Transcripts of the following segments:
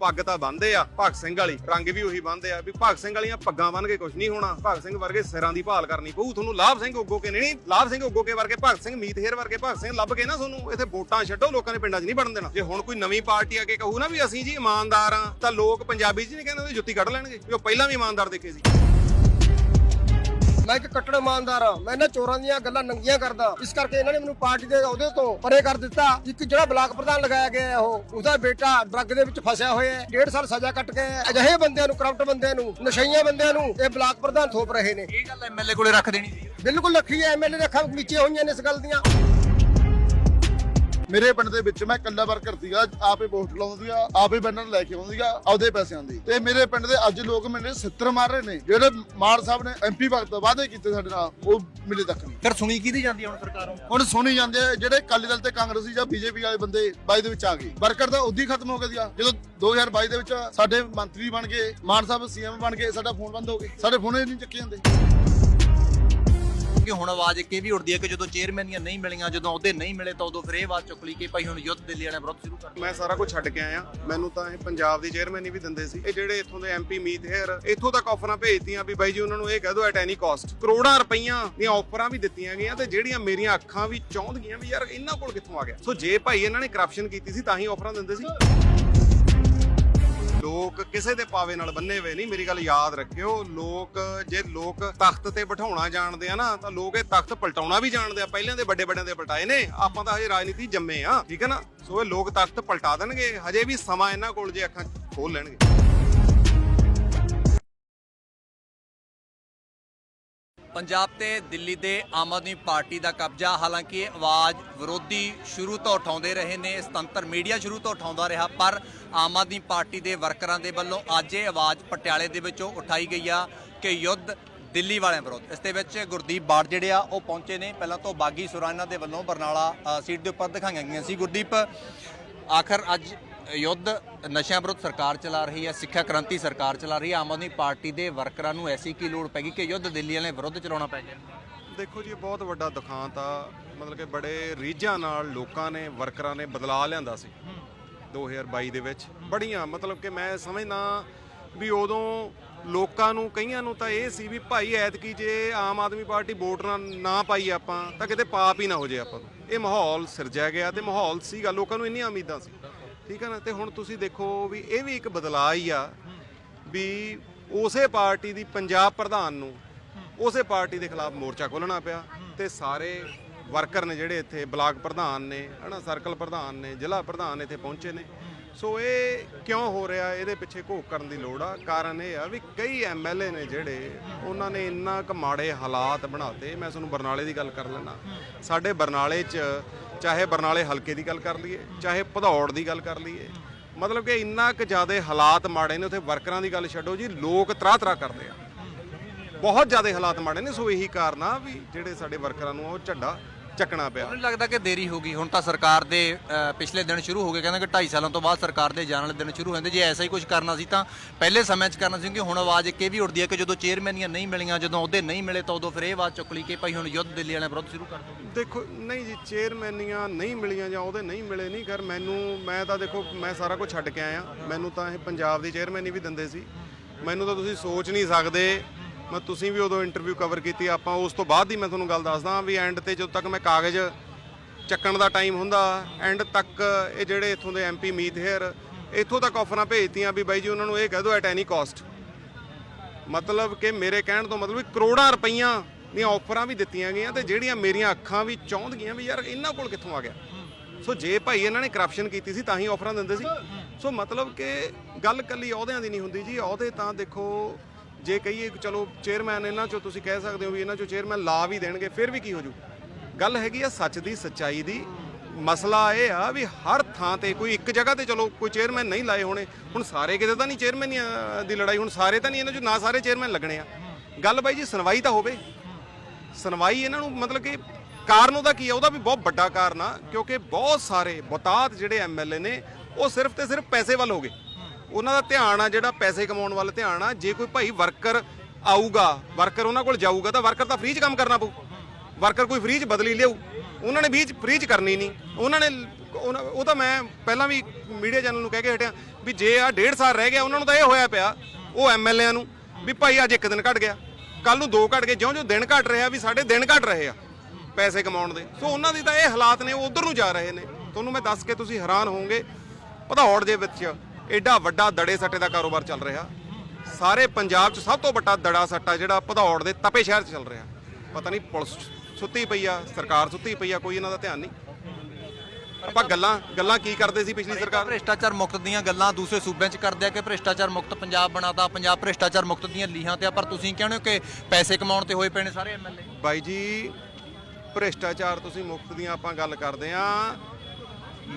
ਪੱਗ ਤਾਂ ਬੰਨਦੇ ਆ, ਭਗਤ ਸਿੰਘ ਵਾਲੀ, ਰੰਗ ਵੀ ਉਹੀ ਬੰਨਦੇ ਆ, ਵੀ ਭਗਤ ਸਿੰਘ ਵਾਲੀਆਂ ਪੱਗਾਂ ਬੰਨ ਕੇ ਕੁਝ ਨਹੀਂ ਹੋਣਾ, ਭਗਤ ਸਿੰਘ ਵਰਗੇ ਸਿਰਾਂ ਦੀ ਭਾਲ ਕਰਨੀ ਪਊ, ਤੁਹਾਨੂੰ ਲਾਭ ਸਿੰਘ ਉੱਗੋ ਕੇ ਨਹੀਂ, ਲਾਭ ਸਿੰਘ ਉੱਗੋ ਕੇ ਵਰਗੇ, ਭਗਤ ਸਿੰਘ ਮੀਤਹੇਰ ਵਰਗੇ, ਭਗਤ ਸਿੰਘ ਲੱਭ ਕੇ ਨਾ ਤੁਹਾਨੂੰ, ਇੱਥੇ ਵੋਟਾਂ ਛੱਡੋ, ਲੋਕਾਂ ਨੇ ਪਿੰਡਾਂ 'ਚ ਨਹੀਂ ਵੜਨ ਦੇਣਾ। ਜੇ ਹੁਣ ਕੋਈ ਨਵੀਂ ਪਾਰਟੀ ਆ ਕੇ ਕਹੂ ਨਾ ਵੀ ਅਸੀਂ ਜੀ ਇਮਾਨਦਾਰ ਆ ਤਾਂ ਲੋਕ ਪੰਜਾਬੀ 'ਚ ਨਹੀਂ ਕਹਿੰਦੇ ਉਹਦੀ ਜੁੱਤੀ ਕੱਢ ਲੈਣਗੇ, ਵੀ ਉਹ ਪਹਿਲਾਂ ਵੀ ਇਮਾਨਦਾਰ ਦੇਖੇ ਸੀ। ਮੈਂ ਇੱਕ ਕੱਟੜ ਇਮਾਨਦਾਰ ਆ ਮੈਂ ਇਹਨਾਂ ਚੋਰਾਂ ਦੀਆਂ ਗੱਲਾਂ ਨੰਗੀਆਂ ਕਰਦਾ। ਇਸ ਕਰਕੇ ਇਹਨਾਂ ਨੇ ਮੈਨੂੰ ਪਾਰਟੀ ਦੇ ਅਹੁਦੇ ਤੋਂ ਪਰੇ ਕਰ ਦਿੱਤਾ। ਇੱਕ ਜਿਹੜਾ ਬਲਾਕ ਪ੍ਰਧਾਨ ਲਗਾਇਆ ਗਿਆ ਹੈ ਉਹ ਉਹਦਾ ਬੇਟਾ ਡਰੱਗ ਦੇ ਵਿੱਚ ਫਸਿਆ ਹੋਇਆ ਹੈ। ਡੇਢ ਸਾਲ ਸਜ਼ਾ ਕੱਟ ਕੇ। ਅਜਿਹੇ ਬੰਦਿਆਂ ਨੂੰ ਕਰਪਟ ਬੰਦਿਆਂ ਨੂੰ ਨਸ਼ਈਆਂ ਬੰਦਿਆਂ ਨੂੰ ਇਹ ਬਲਾਕ ਪ੍ਰਧਾਨ ਥੋਪ ਰਹੇ ਨੇ। ਇਹ ਗੱਲ ਐਮਐਲਏ ਕੋਲੇ ਰੱਖ ਦੇਣੀ ਸੀ। ਬਿਲਕੁਲ ਲੱਖੀ ਐਮਐਲਏ ਦੇ ਅੱਖਾਂ ਨੀਚੇ ਹੋਈਆਂ ਨੇ ਇਸ ਗੱਲ ਦੀਆਂ। ਮੇਰੇ ਪਿੰਡ ਦੇ ਵਿੱਚ ਮੈਂ ਇਕੱਲਾ ਵਰਕਰ ਸੀਗਾ ਆਪੇ ਵੋਟ ਲਾਉਂਦਾ ਸੀਗਾ ਆਪੇ ਬੈਨਰ ਲੈ ਕੇ ਆਉਂਦਾ ਸੀਗਾ ਆਪਦੇ ਪੈਸਿਆਂ ਦੀ। ਤੇ ਮੇਰੇ ਪਿੰਡ ਦੇ ਅੱਜ ਲੋਕ ਮੇਰੇ ਸਿੱਤਰ ਮਾਰ ਰਹੇ ਨੇ। ਜਿਹੜੇ ਮਾਨ ਸਾਹਿਬ ਨੇ ਐਮਪੀ ਵਕਤ ਵਾਅਦੇ ਕੀਤੇ ਸਾਡੇ ਨਾਲ ਉਹ ਮਿਲੇ ਤੱਕ ਨਹੀਂ। ਫਿਰ ਸੁਣੀ ਕਿਹਦੀ ਜਾਂਦੀ ਹੁਣ ਸਰਕਾਰੋਂ? ਹੁਣ ਸੁਣੀ ਜਾਂਦੇ ਜਿਹੜੇ ਅਕਾਲੀ ਦਲ ਤੇ ਕਾਂਗਰਸੀ ਜਾਂ ਬੀਜੇਪੀ ਵਾਲੇ ਬੰਦੇ ਬਾਈ ਦੇ ਵਿੱਚ ਆ ਗਏ। ਵਰਕਰ ਤਾਂ ਉਦੋਂ ਹੀ ਖਤਮ ਹੋ ਗਿਆ ਸੀਗਾ। ਜਦੋਂ 2022 ਦੇ ਵਿੱਚ ਸਾਡੇ ਮੰਤਰੀ ਬਣ ਗਏ ਮਾਨ ਸਾਹਿਬ ਸੀਐਮ ਬਣ ਗਏ ਸਾਡਾ ਫੋਨ ਬੰਦ ਹੋ ਗਏ ਸਾਡੇ ਫੋਨ ਹੀ ਨਹੀਂ ਚੱਕੇ ਜਾਂਦੇ। ਕਿ ਹੁਣ ਆਵਾਜ਼ ਇੱਕ ਇਹ ਵੀ ਉੱਠਦੀ ਹੈ ਕਿ ਜਦੋਂ ਚੇਅਰਮੈਨੀਆਂ ਨਹੀਂ ਮਿਲੀਆਂ, ਜਦੋਂ ਅਹੁਦੇ ਨਹੀਂ ਮਿਲੇ ਤਾਂ ਉਦੋਂ ਫਿਰ ਇਹ ਆਵਾਜ਼ ਚੁੱਕ ਲਈ ਕਿ ਭਾਈ ਹੁਣ ਯੁੱਧ ਦਿੱਲੀ ਵਾਲਿਆਂ ਵਿਰੁੱਧ ਸ਼ੁਰੂ ਕਰ ਮੈਂ ਸਾਰਾ ਕੁਝ ਛੱਡ ਕੇ ਆਇਆ। ਮੈਨੂੰ ਤਾਂ ਇਹ ਪੰਜਾਬ ਦੀ ਚੇਅਰਮੈਨ ਵੀ ਦਿੰਦੇ ਸੀ। ਇਹ ਜਿਹੜੇ ਇੱਥੋਂ ਦੇ ਐਮਪੀ ਮੀਤ ਹੇਅਰ, ਇੱਥੋਂ ਤੱਕ ਆਫਰਾਂ ਭੇਜਤੀਆਂ ਵੀ ਬਾਈ ਜੀ ਉਹਨਾਂ ਨੂੰ ਇਹ ਕਹਿ ਦਿਓ ਐਟ ਐਨੀ ਕਾਸਟ ਕਰੋੜਾਂ ਰੁਪਈਆਂ ਦੀਆਂ ਆਫਰਾਂ ਵੀ ਦਿੱਤੀਆਂ ਗਈਆਂ ਤੇ ਜਿਹੜੀਆਂ ਮੇਰੀਆਂ ਅੱਖਾਂ ਵੀ ਚਾਹੁੰਦੀਆਂ ਵੀ ਯਾਰ, ਇਹਨਾਂ ਕੋਲ ਕਿੱਥੋਂ ਆ ਗਿਆ? ਸੋ ਜੇ ਭਾਈ ਇਹਨਾਂ ਨੇ ਕਰਪਸ਼ਨ ਕੀਤੀ ਸੀ ਤਾਂ ਹੀ ਆਫਰਾਂ ਦਿੰਦੇ ਸੀ। ਲੋਕ ਕਿਸੇ ਦੇ ਪਾਵੇ ਨਾਲ ਬੰਨੇ ਹੋਏ ਨਹੀਂ, ਮੇਰੀ ਗੱਲ ਯਾਦ ਰੱਖਿਓ, ਲੋਕ ਜੇ ਲੋਕ ਤਖਤ ਤੇ ਬਿਠਾਉਣਾ ਜਾਣਦੇ ਆ ਨਾ, ਤਾਂ ਲੋਕ ਇਹ ਤਖਤ ਪਲਟਾਉਣਾ ਵੀ ਜਾਣਦੇ ਆ। ਪਹਿਲਾਂ ਦੇ ਵੱਡੇ ਵੱਡਿਆਂ ਦੇ ਪਲਟਾਏ ਨੇ, ਆਪਾਂ ਤਾਂ ਹਜੇ ਰਾਜਨੀਤੀ ਜੰਮੇ ਆ, ਠੀਕ ਹੈ ਨਾ? ਸੋ ਇਹ ਲੋਕ ਤਖਤ ਪਲਟਾ ਦੇਣਗੇ, ਹਜੇ ਵੀ ਸਮਾਂ ਇਹਨਾਂ ਕੋਲ ਜੇ ਅੱਖਾਂ ਖੋਲ ਲੈਣਗੇ। ਪੰਜਾਬ ਤੇ ਦਿੱਲੀ ਦੇ ਆਮ ਆਦਮੀ ਪਾਰਟੀ ਦਾ ਕਬਜ਼ਾ, ਹਾਲਾਂਕਿ ਇਹ ਆਵਾਜ਼ ਵਿਰੋਧੀ ਸ਼ੁਰੂ ਤੋਂ ਉਠਾਉਂਦੇ ਰਹੇ ਨੇ, ਸੁਤੰਤਰ ਮੀਡੀਆ ਸ਼ੁਰੂ ਤੋਂ ਉਠਾਉਂਦਾ ਰਿਹਾ, ਪਰ ਆਮ ਆਦਮੀ ਪਾਰਟੀ ਦੇ ਵਰਕਰਾਂ ਦੇ ਵੱਲੋਂ ਅੱਜ ਇਹ ਆਵਾਜ਼ ਪਟਿਆਲੇ ਦੇ ਵਿੱਚੋਂ ਉਠਾਈ ਗਈ ਆ ਕਿ ਯੁੱਧ ਦਿੱਲੀ ਵਾਲਿਆਂ ਵਿਰੁੱਧ। ਇਸ ਦੇ ਵਿੱਚ ਗੁਰਦੀਪ ਬਾੜ ਜਿਹੜੇ ਆ, ਉਹ ਪਹੁੰਚੇ ਨੇ। ਪਹਿਲਾਂ ਤੋਂ ਬਾਗੀ ਸੁਰਾਨਾ ਦੇ ਵੱਲੋਂ ਬਰਨਾਲਾ ਸੀਟ ਦੇ ਉੱਪਰ ਦਿਖਾਈਆਂ ਗਈਆਂ ਸੀ। ਗੁਰਦੀਪ, ਆਖਰ ਅੱਜ ਯੁੱਧ ਨਸ਼ਿਆਂ ਵਿਰੁੱਧ ਸਰਕਾਰ ਚਲਾ ਰਹੀ ਹੈ, ਸਿੱਖਿਆ ਕ੍ਰਾਂਤੀ ਸਰਕਾਰ ਚਲਾ ਰਹੀ ਹੈ, ਆਮ ਆਦਮੀ ਪਾਰਟੀ ਦੇ ਵਰਕਰਾਂ ਨੂੰ ਐਸੀ ਕੀ ਲੋੜ ਪੈ ਗਈ ਕਿ ਯੁੱਧ ਦਿੱਲੀ ਵਾਲਿਆਂ ਵਿਰੁੱਧ ਚਲਾਉਣਾ ਪੈ ਗਿਆ? ਦੇਖੋ ਜੀ ਬਹੁਤ ਵੱਡਾ ਦੁਖਾਂਤ ਆ। ਮਤਲਬ ਕਿ ਬੜੇ ਰੀਝਾਂ ਨਾਲ ਲੋਕਾਂ ਨੇ, ਵਰਕਰਾਂ ਨੇ ਬਦਲਾਅ ਲਿਆਂਦਾ ਸੀ 2022 ਦੇ ਵਿੱਚ। ਬੜੀਆਂ, ਮਤਲਬ ਕਿ ਮੈਂ ਸਮਝਦਾ ਵੀ ਉਦੋਂ ਲੋਕਾਂ ਨੂੰ, ਕਈਆਂ ਨੂੰ ਤਾਂ ਇਹ ਸੀ ਵੀ ਭਾਈ ਐਤਕੀ ਜੇ ਆਮ ਆਦਮੀ ਪਾਰਟੀ ਵੋਟ ਨਾ ਨਾ ਪਾਈ ਆਪਾਂ, ਤਾਂ ਕਿਤੇ ਪਾਪ ਹੀ ਨਾ ਹੋ ਜੇ ਆਪਾਂ ਨੂੰ। ਇਹ ਮਾਹੌਲ ਸਿਰਜਿਆ ਗਿਆ ਤੇ ਮਾਹੌਲ ਸੀਗਾ, ਲੋਕਾਂ ਨੂੰ ਇੰਨੀਆਂ ਉਮੀਦਾਂ ਸੀ। ਠੀਕ ਹੈ ਨਾ? ਤੇ ਹੁਣ ਤੁਸੀਂ ਦੇਖੋ ਵੀ ਇਹ ਵੀ ਇੱਕ ਬਦਲਾਅ ਹੀ ਆ ਵੀ ਉਸੇ ਪਾਰਟੀ ਦੀ ਪੰਜਾਬ ਪ੍ਰਧਾਨ ਨੂੰ ਉਸੇ ਪਾਰਟੀ ਦੇ ਖਿਲਾਫ ਮੋਰਚਾ ਖੋਲਣਾ ਪਿਆ ਤੇ ਸਾਰੇ ਵਰਕਰ ਨੇ ਜਿਹੜੇ ਇੱਥੇ ਬਲਾਕ ਪ੍ਰਧਾਨ ਨੇ, ਹਨਾ, ਸਰਕਲ ਪ੍ਰਧਾਨ ਨੇ, ਜ਼ਿਲ੍ਹਾ ਪ੍ਰਧਾਨ ਇੱਥੇ ਪਹੁੰਚੇ ਨੇ। ਸੋ ਇਹ ਕਿਉਂ ਹੋ ਰਿਹਾ? ਇਹਦੇ ਪਿੱਛੇ ਘੋਖ ਕਰਨ ਦੀ ਲੋੜ ਆ। ਕਾਰਨ ਇਹ ਆ ਵੀ ਕਈ ਐਮਐਲਏ ਨੇ ਜਿਹੜੇ ਉਹਨਾਂ ਨੇ ਇੰਨਾ ਕੁ ਮਾੜੇ ਹਾਲਾਤ ਬਣਾਤੇ। ਮੈਂ ਤੁਹਾਨੂੰ ਬਰਨਾਲੇ ਦੀ ਗੱਲ ਕਰ ਲੈਣਾ ਸਾਡੇ ਬਰਨਾਲੇ 'ਚ ਚਾਹੇ ਬਰਨਾਲੇ ਹਲਕੇ ਦੀ ਗੱਲ ਕਰ ਲਈਏ, ਚਾਹੇ ਭਦੌੜ ਦੀ ਗੱਲ ਕਰ ਲਈਏ, ਮਤਲਬ ਕਿ ਇੰਨਾ ਕੁ ਜ਼ਿਆਦਾ ਹਾਲਾਤ ਮਾੜੇ ਨੇ, ਉੱਥੇ ਵਰਕਰਾਂ ਦੀ ਗੱਲ ਛੱਡੋ ਜੀ, ਲੋਕ ਤਰਾਹ ਤਰਾਹ ਕਰਦੇ ਆ। ਬਹੁਤ ਜ਼ਿਆਦਾ ਹਾਲਾਤ ਮਾੜੇ ਨੇ, ਸੋ ਇਹੀ ਕਾਰਨ ਆ ਵੀ ਜਿਹੜੇ ਸਾਡੇ ਵਰਕਰਾਂ ਨੂੰ ਉਹ ਝੱਡਾ ਚੱਕਣਾ ਪਿਆ। ਮੈਨੂੰ ਲੱਗਦਾ ਕਿ ਦੇਰੀ ਹੋ ਗਈ। ਹੁਣ ਤਾਂ ਸਰਕਾਰ ਦੇ ਅ, ਪਿਛਲੇ ਦਿਨ ਸ਼ੁਰੂ ਹੋ ਗਏ। ਕਹਿੰਦੇ ਕਿ 2.5 ਸਾਲਾਂ ਤੋਂ ਬਾਅਦ ਸਰਕਾਰ ਦੇ ਜਾਣ ਵਾਲੇ ਦਿਨ ਸ਼ੁਰੂ ਹੁੰਦੇ ਜੇ ਐਸਾ ਹੀ ਕੁਝ ਕਰਨਾ ਸੀ ਤਾਂ ਪਹਿਲੇ ਸਮੇਂ 'ਚ ਕਰਨਾ ਸੀ ਕਿ ਹੁਣ ਆਵਾਜ਼ ਇੱਕ ਇਹ ਵੀ ਉੱਠਦੀ ਹੈ ਕਿ ਜਦੋਂ ਚੇਅਰਮੈਨੀਆਂ ਨਹੀਂ ਮਿਲੀਆਂ ਜਦੋਂ ਅਹੁਦੇ ਨਹੀਂ ਮਿਲੇ ਤਾਂ ਉਦੋਂ ਫਿਰ ਇਹ ਆਵਾਜ਼ ਚੁੱਕ ਲਈ ਕਿ ਭਾਈ ਹੁਣ ਯੁੱਧ ਦਿੱਲੀ ਵਾਲਿਆਂ ਵਿਰੁੱਧ ਸ਼ੁਰੂ ਕਰ ਦਿਓ। ਦੇਖੋ ਨਹੀਂ ਜੀ ਚੇਅਰਮੈਨੀਆਂ ਨਹੀਂ ਮਿਲੀਆਂ ਜਾਂ ਉਹਦੇ ਨਹੀਂ ਮਿਲੇ ਨਹੀਂ ਕਰ ਮੈਨੂੰ ਮੈਂ ਤਾਂ ਦੇਖੋ ਮੈਂ ਸਾਰਾ ਕੁਝ ਛੱਡ ਕੇ ਆਇਆ। ਮੈਨੂੰ ਤਾਂ ਇਹ ਪੰਜਾਬ ਦੀ ਚੇਅਰਮੈਨੀ ਵੀ ਦਿੰਦੇ ਸੀ। ਮੈਨੂੰ ਤਾਂ ਤੁਸੀਂ ਸੋਚ ਨਹੀਂ ਸਕਦੇ ਮੈਂ ਤੁਸੀਂ ਵੀ ਉਦੋਂ ਇੰਟਰਵਿਊ ਕਵਰ ਕੀਤੀ, ਆਪਾਂ ਉਸ ਤੋਂ ਬਾਅਦ ਹੀ ਮੈਂ ਤੁਹਾਨੂੰ ਗੱਲ ਦੱਸਦਾ ਵੀ ਐਂਡ ਤੇ ਜਦੋਂ ਤੱਕ ਮੈਂ ਕਾਗਜ਼ ਚੱਕਣ ਦਾ ਟਾਈਮ ਹੁੰਦਾ ਐਂਡ ਤੱਕ ਇਹ ਜਿਹੜੇ ਇੱਥੋਂ ਦੇ ਐਮਪੀ ਮੀਤ ਹੇਅਰ, ਇੱਥੋਂ ਤੱਕ ਆਫਰਾਂ ਭੇਜਤੀਆਂ ਵੀ ਬਾਈ ਜੀ ਉਹਨਾਂ ਨੂੰ ਇਹ ਕਹਿ ਦਿਓ ਐਟ ਐਨੀ ਕਾਸਟ ਮਤਲਬ ਕਿ ਮੇਰੇ ਕਹਿਣ ਤੋਂ ਮਤਲਬ ਵੀ ਕਰੋੜਾਂ ਰੁਪਈਆਂ ਦੀਆਂ ਆਫਰਾਂ ਵੀ ਦਿੱਤੀਆਂ ਗਈਆਂ ਤੇ ਜਿਹੜੀਆਂ ਮੇਰੀਆਂ ਅੱਖਾਂ ਵੀ ਚਾਹੁੰਦੀਆਂ ਵੀ ਯਾਰ ਇਹਨਾਂ ਕੋਲ ਕਿੱਥੋਂ ਆ ਗਿਆ? ਸੋ ਜੇ ਭਾਈ ਇਹਨਾਂ ਨੇ ਕਰਪਸ਼ਨ ਕੀਤੀ ਸੀ ਤਾਂ ਹੀ ਆਫਰਾਂ ਦਿੰਦੇ ਸੀ। ਸੋ ਮਤਲਬ ਕਿ ਗੱਲ ਕੱਲੀ ਅਹੁਦਿਆਂ ਦੀ ਨਹੀਂ ਹੁੰਦੀ ਜੀ, ਅਹੁਦੇ ਤਾਂ ਦੇਖੋ ਜੇ ਕਹੀਏ ਚਲੋ ਚੇਅਰਮੈਨ ਇਹਨਾਂ ਚੋਂ ਤੁਸੀਂ ਕਹਿ ਸਕਦੇ ਹੋ ਵੀ ਇਹਨਾਂ ਚੋਂ ਚੇਅਰਮੈਨ ਲਾ ਵੀ ਦੇਣਗੇ, ਫਿਰ ਵੀ ਕੀ ਹੋ ਜੂ? ਗੱਲ ਹੈਗੀ ਆ ਸੱਚ ਦੀ, ਸੱਚਾਈ ਦੀ। ਮਸਲਾ ਇਹ ਆ ਵੀ ਹਰ ਥਾਂ ਤੇ ਕੋਈ ਇੱਕ ਜਗ੍ਹਾ ਤੇ ਚਲੋ ਕੋਈ ਚੇਅਰਮੈਨ ਨਹੀਂ ਲਾਏ ਹੋਣੇ, ਹੁਣ ਸਾਰੇ ਕਿਤੇ ਤਾਂ ਨਹੀਂ ਚੇਅਰਮੈਨ ਦੀ ਲੜਾਈ, ਹੁਣ ਸਾਰੇ ਤਾਂ ਨਹੀਂ ਇਹਨਾਂ ਚੋਂ, ਨਾ ਸਾਰੇ ਚੇਅਰਮੈਨ ਲੱਗਣੇ ਆ। ਗੱਲ ਬਾਈ ਜੀ, ਸੁਣਵਾਈ ਤਾਂ ਹੋਵੇ। ਸੁਣਵਾਈ ਇਹਨਾਂ ਨੂੰ ਮਤਲਬ ਕਿ ਕਾਰਨ ਉਹਦਾ ਕੀ ਆ? ਉਹਦਾ ਵੀ ਬਹੁਤ ਵੱਡਾ ਕਾਰਨ ਆ, ਕਿਉਂਕਿ ਬਹੁਤ ਸਾਰੇ ਬਤਾਤ ਜਿਹੜੇ ਐਮਐਲਏ ਨੇ, ਉਹ ਸਿਰਫ ਤੇ ਸਿਰਫ ਪੈਸੇ ਵੱਲ ਹੋ ਗਏ। ਉਹਨਾਂ ਦਾ ਧਿਆਨ ਆ, ਜਿਹੜਾ ਪੈਸੇ ਕਮਾਉਣ ਵੱਲ ਧਿਆਨ ਆ, ਜੇ ਕੋਈ ਭਾਈ ਵਰਕਰ ਆਊਗਾ, ਵਰਕਰ ਉਹਨਾਂ ਕੋਲ ਜਾਊਗਾ, ਤਾਂ ਵਰਕਰ ਤਾਂ ਫ੍ਰੀ 'ਚ ਕੰਮ ਕਰਨਾ ਪਊ। ਵਰਕਰ ਕੋਈ ਫ੍ਰੀ 'ਚ ਬਦਲੀ ਲਿਆਊ। ਉਹਨਾਂ ਨੇ ਵੀ ਫ੍ਰੀ 'ਚ ਕਰਨੀ ਨਹੀਂ। ਉਹਨਾਂ ਨੇ ਉਹਨਾਂ- ਉਹ ਤਾਂ ਮੈਂ ਪਹਿਲਾਂ ਵੀ ਮੀਡੀਆ ਚੈਨਲ ਨੂੰ ਕਹਿ ਕੇ ਹਟਿਆ ਵੀ ਜੇ ਆ ਡੇਢ ਸਾਲ ਰਹਿ ਗਿਆ, ਉਹਨਾਂ ਨੂੰ ਤਾਂ ਇਹ ਹੋਇਆ ਪਿਆ, ਉਹ ਐਮਐਲਏਆਂ ਨੂੰ, ਵੀ ਭਾਈ ਅੱਜ ਇੱਕ ਦਿਨ ਘਟ ਗਿਆ। ਕੱਲ ਨੂੰ ਦੋ ਘਟ ਗਏ। ਜਿਉਂ ਜਿਉਂ ਦਿਨ ਘਟ ਰਿਹਾ ਵੀ ਸਾਡੇ ਦਿਨ ਘਟ ਰਹੇ ਆ ਪੈਸੇ ਕਮਾਉਣ ਦੇ। ਸੋ ਉਹਨਾਂ ਦੀ ਤਾਂ ਇਹ ਹਾਲਾਤ ਨੇ, ਉਹ ਉਧਰ ਨੂੰ ਜਾ ਰਹੇ ਨੇ। ਤੁਹਾਨੂੰ ਮੈਂ ਦੱਸ ਕੇ ਤੁਸੀਂ ਹੈਰਾਨ ਹੋਵੋਗੇ, ਭਦੌੜ ਦੇ ਵਿੱਚ ਐਡਾ ਵੱਡਾ ਦੜੇ ਸੱਟੇ ਦਾ ਕਾਰੋਬਾਰ ਚੱਲ ਰਿਹਾ। ਸਾਰੇ ਪੰਜਾਬ 'ਚ ਸਭ ਤੋਂ ਵੱਡਾ ਦੜਾ ਸੱਟਾ ਜਿਹੜਾ ਭਦੌੜ ਦੇ ਤਪੇ ਸ਼ਹਿਰ 'ਚ ਚੱਲ ਰਿਹਾ। ਪਤਾ ਨਹੀਂ ਪੁਲਿਸ ਸੁੱਤੀ ਪਈ ਆ ਸਰਕਾਰ ਸੁੱਤੀ ਪਈ ਆ ਕੋਈ ਇਹਨਾਂ ਦਾ ਧਿਆਨ ਨਹੀਂ। ਆਪਾਂ ਗੱਲਾਂ ਗੱਲਾਂ ਕੀ ਕਰਦੇ ਸੀ ਪਿਛਲੀ ਸਰਕਾਰ? ਭ੍ਰਿਸ਼ਟਾਚਾਰ ਮੁਕਤ ਦੀਆਂ ਗੱਲਾਂ ਦੂਸਰੇ ਸੂਬਿਆਂ 'ਚ ਕਰਦੇ ਆ ਕਿ ਭ੍ਰਿਸ਼ਟਾਚਾਰ ਮੁਕਤ ਪੰਜਾਬ ਬਣਾਤਾ ਪੰਜਾਬ ਭ੍ਰਿਸ਼ਟਾਚਾਰ ਮੁਕਤ ਦੀਆਂ ਲੀਹਾਂ ਤੇ ਆ ਪਰ ਤੁਸੀਂ ਕਹਿੰਦੇ ਹੋ ਕਿ ਪੈਸੇ ਕਮਾਉਣ ਤੇ ਹੋਏ ਪਏ ਨੇ ਸਾਰੇ ਐਮਐਲਏ ਬਾਈ ਜੀ ਭ੍ਰਿਸ਼ਟਾਚਾਰ ਤੁਸੀਂ ਮੁਕਤ ਦੀਆਂ ਆਪਾਂ ਗੱਲ ਕਰਦੇ ਆ।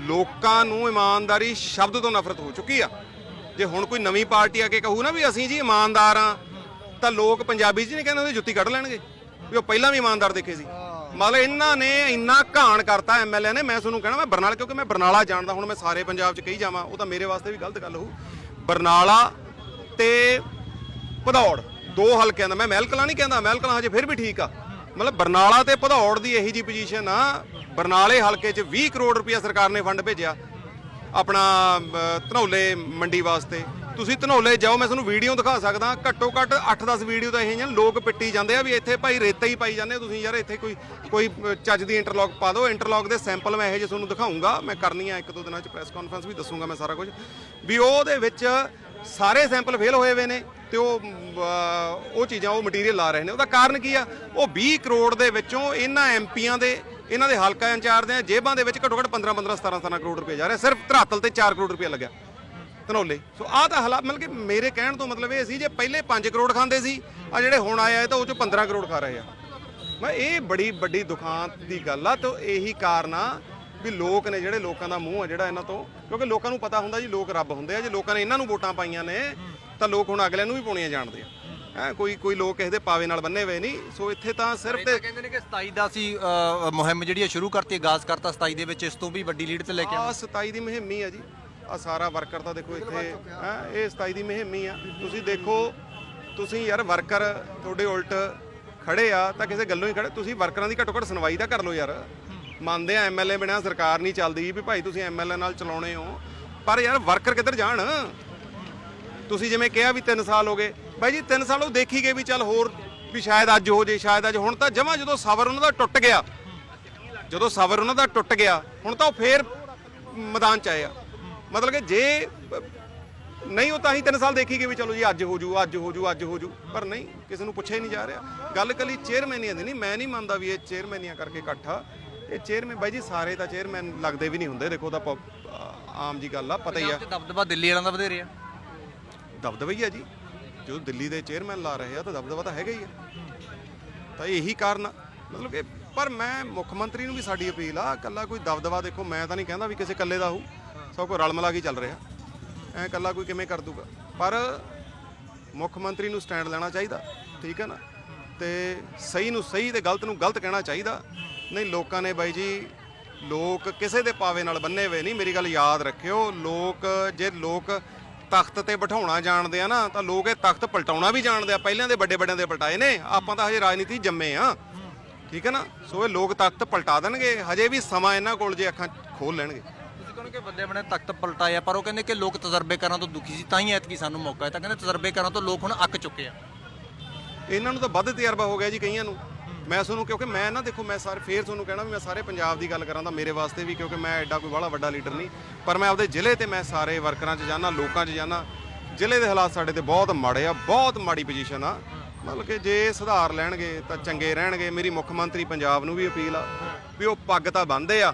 ਲੋਕਾਂ ਨੂੰ ਇਮਾਨਦਾਰੀ ਸ਼ਬਦ ਤੋਂ ਨਫ਼ਰਤ ਹੋ ਚੁੱਕੀ ਆ। ਜੇ ਹੁਣ ਕੋਈ ਨਵੀਂ ਪਾਰਟੀ ਆ ਕੇ ਕਹੂ ਨਾ ਵੀ ਅਸੀਂ ਜੀ ਇਮਾਨਦਾਰ ਆ ਤਾਂ ਲੋਕ ਪੰਜਾਬੀ 'ਚ ਨਹੀਂ ਕਹਿੰਦੇ ਉਹਦੀ ਜੁੱਤੀ ਕੱਢ ਲੈਣਗੇ ਵੀ ਉਹ ਪਹਿਲਾਂ ਵੀ ਇਮਾਨਦਾਰ ਦੇਖੇ ਸੀ। ਮਤਲਬ ਇਹਨਾਂ ਨੇ ਇੰਨਾ ਘਾਣ ਕਰਤਾ ਐਮਐਲਏ ਨੇ ਮੈਂ ਤੁਹਾਨੂੰ ਕਹਿਣਾ ਮੈਂ ਬਰਨਾਲਾ ਕਿਉਂਕਿ ਮੈਂ ਬਰਨਾਲਾ ਜਾਣਦਾ ਹੁਣ ਮੈਂ ਸਾਰੇ ਪੰਜਾਬ 'ਚ ਕਹੀ ਜਾਵਾਂ ਉਹ ਤਾਂ ਮੇਰੇ ਵਾਸਤੇ ਵੀ ਗਲਤ ਗੱਲ ਹੋਊ। ਬਰਨਾਲਾ ਤੇ ਭਦੌੜ ਦੋ ਹਲਕਿਆਂ ਦਾ ਮੈਂ ਮਹਿਲਕਲਾਂ ਨਹੀਂ ਕਹਿੰਦਾ ਮਹਿਲਕਲਾਂ ਹਜੇ ਫਿਰ ਵੀ ਠੀਕ ਆ। ਮਤਲਬ ਬਰਨਾਲਾ ਤੇ ਭਦੌੜ ਦੀ ਇਹੀ ਜੀ ਪੋਜੀਸ਼ਨ ਆ। ਬਰਨਾਲੇ ਹਲਕੇ 'ਚ 20 ਕਰੋੜ ਰੁਪਇਆ ਸਰਕਾਰ ਨੇ ਫੰਡ ਭੇਜਿਆ ਆਪਣਾ ਧਨੌਲੇ ਮੰਡੀ ਵਾਸਤੇ। ਤੁਸੀਂ ਧਨੌਲੇ ਜਾਓ, ਮੈਂ ਤੁਹਾਨੂੰ ਵੀਡੀਓ ਦਿਖਾ ਸਕਦਾ, ਘੱਟੋ ਘੱਟ 8-10 ਵੀਡੀਓ ਤਾਂ ਇਹ ਜਿਹੀਆਂ ਲੋਕ ਪਿੱਟੀ ਜਾਂਦੇ ਆ ਵੀ ਇੱਥੇ ਭਾਈ ਰੇਤਾ ਹੀ ਪਾਈ ਜਾਂਦੇ ਤੁਸੀਂ ਯਾਰ, ਇੱਥੇ ਕੋਈ ਕੋਈ ਚੱਜ ਦੀ ਇੰਟਰਲੌਕ ਪਾ ਦਿਓ। ਇੰਟਰਲੌਕ ਦੇ ਸੈਂਪਲ ਮੈਂ ਇਹੋ ਜਿਹੇ ਤੁਹਾਨੂੰ ਦਿਖਾਉਂਗਾ। ਮੈਂ ਕਰਨੀ ਆ ਇੱਕ ਦੋ ਦਿਨਾਂ 'ਚ ਪ੍ਰੈਸ ਕਾਨਫਰੰਸ ਵੀ ਦੱਸੂਗਾ ਮੈਂ ਸਾਰਾ ਕੁਝ। ਵੀ ਉਹਦੇ ਵਿੱਚ ਸਾਰੇ ਸੈਂਪਲ ਫੇਲ ਹੋਏ ਹੋਏ ਨੇ। ਤੇ ਉਹ ਉਹ ਚੀਜ਼ਾਂ, ਉਹ ਮਟੀਰੀਅਲ ਲਾ ਰਹੇ ਨੇ। ਉਹਦਾ ਕਾਰਨ ਕੀ ਆ? ਉਹ 20 ਕਰੋੜ ਦੇ ਵਿੱਚੋਂ ਇਹਨਾਂ ਐਮਪੀਆਂ ਦੇ, ਇਹਨਾਂ ਦੇ ਹਲਕਾ ਇੰਚਾਰਜ ਦੇ ਜੇਬਾਂ ਦੇ ਵਿੱਚ ਘੱਟੋ ਘੱਟ 15 15 17 17 ਕਰੋੜ ਰੁਪਏ ਜਾ ਰਿਹਾ ਸਿਰਫ ਧਰਾਤਲ ਤੇ 4 ਕਰੋੜ ਰੁਪਏ ਲੱਗਿਆ। ਧਨੋਲੇ। ਸੋ ਆਹ ਤਾਂ ਹਾਲਾਤ, ਮਤਲਬ ਕਿ ਮੇਰੇ ਕਹਿਣ ਤੋਂ ਮਤਲਬ ਇਹ ਸੀ ਜੇ ਪਹਿਲੇ 5 ਕਰੋੜ ਖਾਂਦੇ ਸੀ ਆ ਜਿਹੜੇ ਹੁਣ ਆਏ ਤਾਂ ਉਹ ਚ 15 ਕਰੋੜ ਖਾ ਰਹੇ ਆ। ਮੈਂ ਇਹ ਬੜੀ ਵੱਡੀ ਦੁਖਾਂਤ ਦੀ ਗੱਲ ਆ, ਤੇ ਇਹੀ ਕਾਰਨ ਆ ਵੀ ਲੋਕ ਨੇ ਜਿਹੜੇ ਲੋਕਾਂ ਦਾ ਮੂੰਹ ਆ ਜਿਹੜਾ ਇਹਨਾਂ ਤੋਂ, ਕਿਉਂਕਿ ਲੋਕਾਂ ਨੂੰ ਪਤਾ ਹੁੰਦਾ ਜੀ ਲੋਕ ਰੱਬ ਹੁੰਦੇ ਆ, ਜੇ ਲੋਕਾਂ ਨੇ ਇਹਨਾਂ ਨੂੰ ਵੋਟਾਂ ਪਾਈਆਂ ਨੇ ਤਾਂ ਲੋਕ ਹੁਣ ਅਗਲਿਆਂ ਨੂੰ ਵੀ ਪਾਉਣੀਆਂ ਜਾਣਦੇ ਆ। ਹੈ ਕੋਈ ਕੋਈ ਲੋਕ ਕਿਸੇ ਦੇ ਪਾਵੇ ਨਾਲ ਬੰਨੇ ਹੋਏ ਨਹੀਂ। ਸੋ ਇੱਥੇ ਤਾਂ ਸਿਰਫ ਤੇ ਕਹਿੰਦੇ ਨੇ ਕਿ 27 ਦਾ ਸੀ ਮੁਹਿੰਮ ਜਿਹੜੀ ਹੈ ਸ਼ੁਰੂ ਕਰਤੀ ਆਗਾਜ਼ ਕਰਤਾ 27 ਦੇ ਵਿੱਚ ਇਸ ਤੋਂ ਵੀ ਵੱਡੀ ਲੀਡ ਤੇ ਲੈ ਕੇ ਆ 27 ਦੀ ਮੁਹਿੰਮ ਹੀ ਆ ਜੀ। ਆ ਸਾਰਾ ਵਰਕਰ ਤਾਂ ਦੇਖੋ ਇੱਥੇ ਹੈ ਇਹ 27 ਦੀ ਮੁਹਿੰਮ ਹੀ ਆ। ਤੁਸੀਂ ਦੇਖੋ ਤੁਸੀਂ ਯਾਰ ਵਰਕਰ ਤੁਹਾਡੇ ਉਲਟ ਖੜੇ ਆ ਤਾਂ ਕਿਸੇ ਗੱਲੋਂ ਹੀ ਖੜੇ। ਤੁਸੀਂ ਵਰਕਰਾਂ ਦੀ ਘੱਟੋ ਘੱਟ ਸੁਣਵਾਈ ਤਾਂ ਕਰ ਲਓ ਯਾਰ। ਮੰਨਦੇ ਆ ਐਮਐਲਏ ਬਿਨਾਂ ਸਰਕਾਰ ਨਹੀਂ ਚੱਲਦੀ ਵੀ ਭਾਈ ਤੁਸੀਂ ਐਮਐਲਏ ਨਾਲ ਚਲਾਉਣੇ ਹੋ। ਪਰ ਯਾਰ ਵਰਕਰ ਕਿੱਧਰ ਜਾਣ? ਤੁਸੀਂ ਜਿਵੇਂ ਕਿਹਾ ਵੀ 3 ਸਾਲ ਹੋ ਗਏ, ਬਾਈ ਜੀ 3 ਸਾਲ ਉਹ ਦੇਖੀ ਗਏ ਵੀ ਚੱਲ ਹੋਰ ਵੀ ਸ਼ਾਇਦ ਅੱਜ ਹੋ ਜੇ, ਸ਼ਾਇਦ ਅੱਜ ਹੁਣ ਤਾਂ ਜਮਾ ਜਦੋਂ ਸਬਰ ਉਹਨਾਂ ਦਾ ਟੁੱਟ ਗਿਆ, ਜਦੋਂ ਸਬਰ ਉਹਨਾਂ ਦਾ ਟੁੱਟ ਗਿਆ, ਹੁਣ ਤਾਂ ਉਹ ਫੇਰ ਮੈਦਾਨ ਚ ਆਏ ਆ। ਮਤਲਬ ਕਿ ਜੇ ਨਹੀਂ ਉਹ ਤਾਂ ਹੀ 3 ਸਾਲ ਦੇਖੀ ਗਏ ਵੀ ਚਲੋ ਜੀ ਅੱਜ ਹੋ ਜੂ, ਅੱਜ ਹੋ ਜੂ, ਅੱਜ ਹੋ ਜੂ, ਪਰ ਨਹੀਂ, ਕਿਸੇ ਨੂੰ ਪੁੱਛਿਆ ਹੀ ਨਹੀਂ ਜਾ ਰਿਹਾ। ਗੱਲ ਕੱਲੀ ਚੇਅਰਮੈਨੀਆਂ ਦੀ ਨਹੀਂ ਮੈਂ ਨਹੀਂ ਮੰਨਦਾ ਵੀ ਇਹ ਚੇਅਰਮੈਨੀਆਂ ਕਰਕੇ ਇਕੱਠਾ ਇਹ ਚੇਅਰਮੈਨ ਬਾਈ ਜੀ ਸਾਰੇ ਤਾਂ ਚੇਅਰਮੈਨ ਲੱਗਦੇ ਵੀ ਨਹੀਂ ਹੁੰਦੇ, ਦੇਖੋ ਤਾਂ ਆਮ ਜੀ ਗੱਲ ਆ, ਪਤਾ ਹੀ ਆ। ਦਬਦਬਾ ਦਿੱਲੀ ਵਾਲਿਆਂ ਦਾ ਵਧੇਰੇ ਆ। ਦਬਦਬਾ ਹੀ ਆ ਜੀ। ਜਦੋਂ ਦਿੱਲੀ ਦੇ ਚੇਅਰਮੈਨ ਲਾ ਰਹੇ ਆ ਤਾਂ ਦਬਦਬਾ ਤਾਂ ਹੈਗਾ ਹੀ ਆ। ਤਾਂ ਇਹੀ ਕਾਰਨ ਆ। ਮਤਲਬ ਕਿ ਪਰ ਮੈਂ ਮੁੱਖ ਮੰਤਰੀ ਨੂੰ ਵੀ ਸਾਡੀ ਅਪੀਲ ਆ ਕੱਲਾ ਕੋਈ ਦਬਦਬਾ ਦੇਖੋ, ਮੈਂ ਤਾਂ ਨਹੀਂ ਕਹਿੰਦਾ ਵੀ ਕਿਸੇ ਕੱਲੇ ਦਾ ਹੋਊ। ਸਭ ਕੋ ਰਲ ਮਿਲਾ ਕੇ ਚੱਲ ਰਿਹਾ। ਐ ਕੱਲਾ ਕੋਈ ਕਿਵੇਂ ਕਰ ਦੂਗਾ। ਪਰ ਮੁੱਖ ਮੰਤਰੀ ਨੂੰ ਸਟੈਂਡ ਲੈਣਾ ਚਾਹੀਦਾ, ਠੀਕ ਹੈ ਨਾ? ਤੇ ਸਹੀ ਨੂੰ ਸਹੀ ਤੇ ਗਲਤ ਨੂੰ ਗਲਤ ਕਹਿਣਾ ਚਾਹੀਦਾ। ਨਹੀਂ, ਲੋਕਾਂ ਨੇ ਬਾਈ ਜੀ, ਲੋਕ ਕਿਸੇ ਦੇ ਪਾਵੇ ਨਾਲ ਬੰਨੇ ਹੋਏ ਨਹੀਂ। ਮੇਰੀ ਗੱਲ ਯਾਦ ਰੱਖਿਓ, ਲੋਕ, ਜੇ ਲੋਕ ਤਖਤ ਤੇ ਬਿਠਾਉਣਾ ਜਾਣਦੇ ਆ ਨਾ ਤਾਂ ਲੋਕ ਇਹ ਤਖਤ ਪਲਟਾਉਣਾ ਵੀ ਜਾਣਦੇ ਆ। ਪਹਿਲਿਆਂ ਦੇ ਵੱਡੇ ਵੱਡਿਆਂ ਦੇ ਪਲਟਾਏ ਨੇ। ਆਪਾਂ ਤਾਂ ਹਜੇ ਰਾਜਨੀਤੀ ਜੰਮੇ ਆ। ਠੀਕ ਹੈ ਨਾ? ਸੋ ਇਹ ਲੋਕ ਤਖਤ ਪਲਟਾ ਦੇਣਗੇ। ਹਜੇ ਵੀ ਸਮਾਂ ਇਹਨਾਂ ਕੋਲ ਜੇ ਅੱਖਾਂ ਖੋਲ ਲੈਣਗੇ। ਤੁਸੀਂ ਕਹਿੰਦੇ ਕਿ ਬੰਦੇ ਬਣੇ ਤਖਤ ਪਲਟਾਇਆ ਪਰ ਉਹ ਕਹਿੰਦੇ ਕਿ ਲੋਕ ਤਜਰਬੇ ਕਰਨ ਤੋਂ ਦੁਖੀ ਸੀ ਤਾਂ ਹੀ ਐਤਕੀ ਸਾਨੂੰ ਮੌਕਾ ਹੈ ਤਾਂ ਕਹਿੰਦੇ ਤਜਰਬੇ ਕਰਨ ਤੋਂ ਲੋਕ ਹੁਣ ਅੱਕ ਚੁੱਕੇ ਆ। ਇਹਨਾਂ ਨੂੰ ਤਾਂ ਵੱਧ ਤਜਰਬਾ ਹੋ ਗਿਆ ਜੀ ਕਈਆਂ ਨੂੰ। ਮੈਂ ਤੁਹਾਨੂੰ, ਕਿਉਂਕਿ ਮੈਂ ਨਾ ਦੇਖੋ, ਮੈਂ ਸਾਰੇ, ਫੇਰ ਤੁਹਾਨੂੰ ਕਹਿਣਾ ਵੀ ਮੈਂ ਸਾਰੇ ਪੰਜਾਬ ਦੀ ਗੱਲ ਕਰਾਂ ਤਾਂ ਮੇਰੇ ਵਾਸਤੇ ਵੀ, ਕਿਉਂਕਿ ਮੈਂ ਐਡਾ ਕੋਈ ਬੜਾ ਵੱਡਾ ਲੀਡਰ ਨਹੀਂ। ਪਰ ਮੈਂ ਆਪਦੇ ਜ਼ਿਲ੍ਹੇ ਤੇ ਮੈਂ ਸਾਰੇ ਵਰਕਰਾਂ 'ਚ ਜਾਣਾ ਲੋਕਾਂ 'ਚ ਜਾਣਾ ਜ਼ਿਲ੍ਹੇ ਦੇ ਹਾਲਾਤ ਸਾਡੇ ਤੇ ਬਹੁਤ ਮਾੜੇ ਆ, ਬਹੁਤ ਮਾੜੀ ਪੋਜੀਸ਼ਨ ਆ। ਮਤਲਬ ਕਿ ਜੇ ਸੁਧਾਰ ਲੈਣਗੇ ਤਾਂ ਚੰਗੇ ਰਹਿਣਗੇ। ਮੇਰੀ ਮੁੱਖ ਮੰਤਰੀ ਪੰਜਾਬ ਨੂੰ ਵੀ ਅਪੀਲ ਆ, ਵੀ ਉਹ ਪੱਗ ਤਾਂ ਬੰਨ੍ਹਦੇ ਆ।